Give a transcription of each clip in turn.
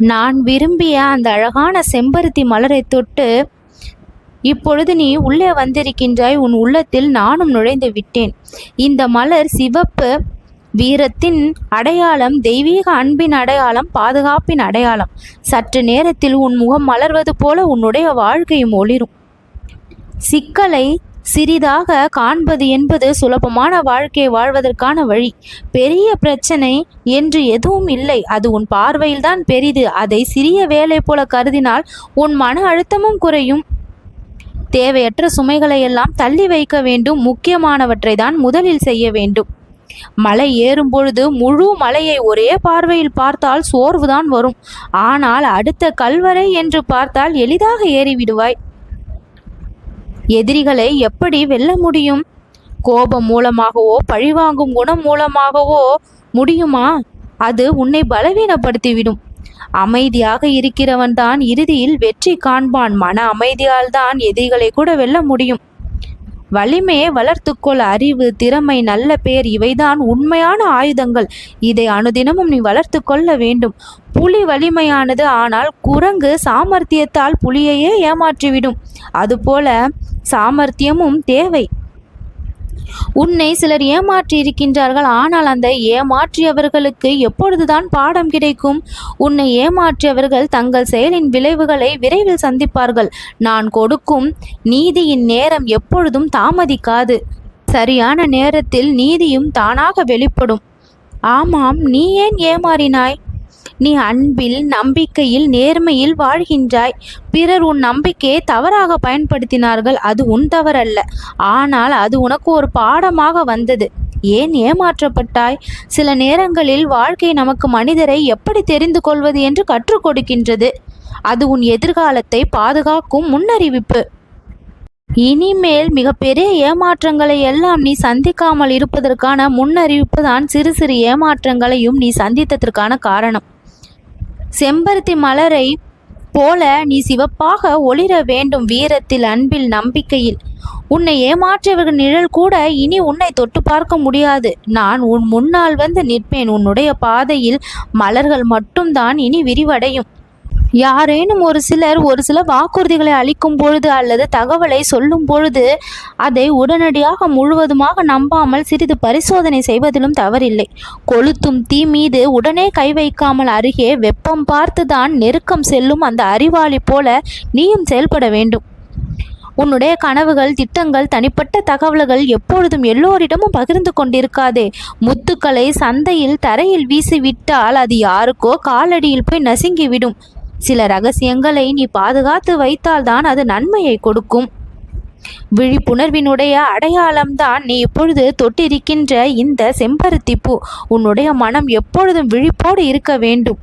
நான் விரும்பிய அந்த அழகான செம்பருத்தி மலரை தொட்டு இப்பொழுது நீ உள்ளே வந்திருக்கின்றாய் உன் உள்ளத்தில் நானும் நுழைந்து விட்டேன். இந்த மலர் சிவப்பு வீரத்தின் அடையாளம் தெய்வீக அன்பின் அடையாளம் பாதுகாப்பின் அடையாளம். சற்று நேரத்தில் உன் முகம் மலர்வது போல உன்னுடைய வாழ்க்கையும் ஒளிரும் சிக்கலை சிறிதாக காண்பது என்பது சுலபமான வாழ்க்கையை வாழ்வதற்கான வழி. பெரிய பிரச்சனை என்று எதுவும் இல்லை. அது உன் பார்வையில்தான் பெரிது. அதை சிறிய வேலை போல கருதினால் உன் மன அழுத்தமும் குறையும். தேவையற்ற சுமைகளை எல்லாம் தள்ளி வைக்க வேண்டும். முக்கியமானவற்றை தான் முதலில் செய்ய வேண்டும். மலை ஏறும் பொழுது முழு மலையை ஒரே பார்வையில் பார்த்தால் சோர்வுதான் வரும். ஆனால் அடுத்த கல்வரை என்று பார்த்தால் எளிதாக ஏறிவிடுவாய். எதிரிகளை எப்படி வெல்ல முடியும்? கோபம் மூலமாகவோ பழிவாங்கும் குணம் மூலமாகவோ முடியுமா? அது உன்னை பலவீனப்படுத்திவிடும். அமைதியாக இருக்கிறவன் தான் இறுதியில் வெற்றி காண்பான். மன அமைதியால் தான் எதிரிகளை கூட வெல்ல முடியும். வலிமையை வளர்த்துக்கொள். அறிவு திறமை நல்ல பேர் இவைதான் உண்மையான ஆயுதங்கள். இதை அனுதினமும் நீ வளர்த்து கொள்ள வேண்டும். புலி வலிமையானது ஆனால் குரங்கு சாமர்த்தியத்தால் புலியையே ஏமாற்றிவிடும். அதுபோல சாமர்த்தியமும் தேவை. உன்னை சிலர் ஏமாற்றி இருக்கின்றார்கள் ஆனால் அந்த ஏமாற்றியவர்களுக்கு எப்பொழுதுதான் பாடம் கிடைக்கும்? உன்னை ஏமாற்றியவர்கள் தங்கள் செயலின் விளைவுகளை விரைவில் சந்திப்பார்கள். நான் கொடுக்கும் நீதியின் நேரம் எப்பொழுதும் தாமதிக்காது. சரியான நேரத்தில் நீதியும் தானாக வெளிப்படும். ஆமாம் நீ ஏன் ஏமாறினாய்? நீ அன்பில் நம்பிக்கையில் நேர்மையில் வாழ்கின்றாய். பிறர் உன் நம்பிக்கையை தவறாக பயன்படுத்தினார்கள். அது உன் தவறல்ல. ஆனால் அது உனக்கு ஒரு பாடமாக வந்தது. ஏன் ஏமாற்றப்பட்டாய்? சில நேரங்களில் வாழ்க்கை நமக்கு மனிதரை எப்படி தெரிந்து கொள்வது என்று கற்றுக் கொடுக்கின்றது. அது உன் எதிர்காலத்தை பாதுகாக்கும் முன்னறிவிப்பு. இனிமேல் மிகப்பெரிய ஏமாற்றங்களை எல்லாம் நீ சந்திக்காமல் இருப்பதற்கான முன்னறிவிப்பு தான் சிறு சிறு ஏமாற்றங்களையும் நீ சந்தித்ததற்கான காரணம். செம்பருத்தி மலரை போல நீ சிவப்பாக ஒளிர வேண்டும் வீரத்தில் அன்பில் நம்பிக்கையில். உன்னை ஏமாற்றியவர்கள் நிழல் கூட இனி உன்னை தொட்டு பார்க்க முடியாது. நான் உன் முன்னால் வந்து நிற்பேன். உன்னுடைய பாதையில் மலர்கள் மட்டும்தான் இனி விரிவடையும். யாரேனும் ஒரு சிலர் ஒரு சில வாக்குறுதிகளை அளிக்கும் பொழுது அல்லது தகவலை சொல்லும் பொழுது அதை உடனடியாக முழுவதுமாக நம்பாமல் சிறிது பரிசோதனை செய்வதிலும் தவறில்லை. கொளுத்தும் தீ மீது உடனே கை வைக்காமல் அருகே வெப்பம் பார்த்துதான் நெருக்கம் செல்லும் அந்த அறிவாளி போல நீயும் செயல்பட வேண்டும். உன்னுடைய கனவுகள் திட்டங்கள் தனிப்பட்ட தகவல்கள் எப்பொழுதும் எல்லோரிடமும் பகிர்ந்து கொண்டிருக்காதே. முத்துக்களை சந்தையில் தரையில் வீசிவிட்டால் அது யாருக்கோ காலடியில் போய் நசுங்கிவிடும். சில ரகசியங்களை நீ பாதுகாத்து வைத்தால்தான் அது நன்மையை கொடுக்கும். விழிப்புணர்வினுடைய அடையாளம்தான் நீ இப்பொழுது தொட்டிருக்கின்ற இந்த செம்பருத்தி பூ உன்னுடைய மனம் எப்பொழுதும் விழிப்போடு இருக்க வேண்டும்.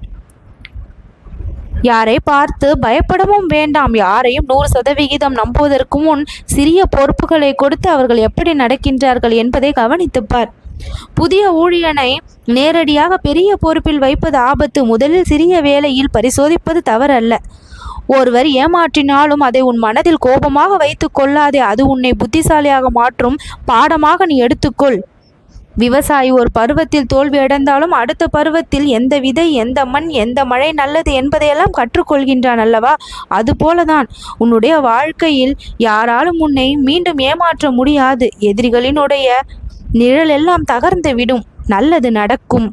யாரை பார்த்து பயப்படவும் வேண்டாம். யாரையும் நூறு சதவிகிதம் நம்புவதற்கு முன் சிறிய பொறுப்புகளை கொடுத்து அவர்கள் எப்படி நடக்கின்றார்கள் என்பதை கவனித்துப்பார். புதிய ஊழியனை நேரடியாக பெரிய பொறுப்பில் வைப்பது ஆபத்து. முதலில் சிறிய வேலையில் பரிசோதிப்பது தவறல்ல. ஒருவர் ஏமாற்றினாலும் அதை உன் மனதில் கோபமாக வைத்து கொள்ளாதே. அது உன்னை புத்திசாலியாக மாற்றும் பாடமாக நீ எடுத்துக்கொள். விவசாயி ஒரு பருவத்தில் தோல்வி அடைந்தாலும் அடுத்த பருவத்தில் எந்த விதை எந்த மண் எந்த மழை நல்லது என்பதையெல்லாம் கற்றுக்கொள்கின்றான் அல்லவா? அதுபோலதான் உன்னுடைய வாழ்க்கையில் யாராலும் உன்னை மீண்டும் ஏமாற்ற முடியாது. எதிரிகளினுடைய நிழல் எல்லாம் தகர்ந்து விடும் நல்லது நடக்கும்.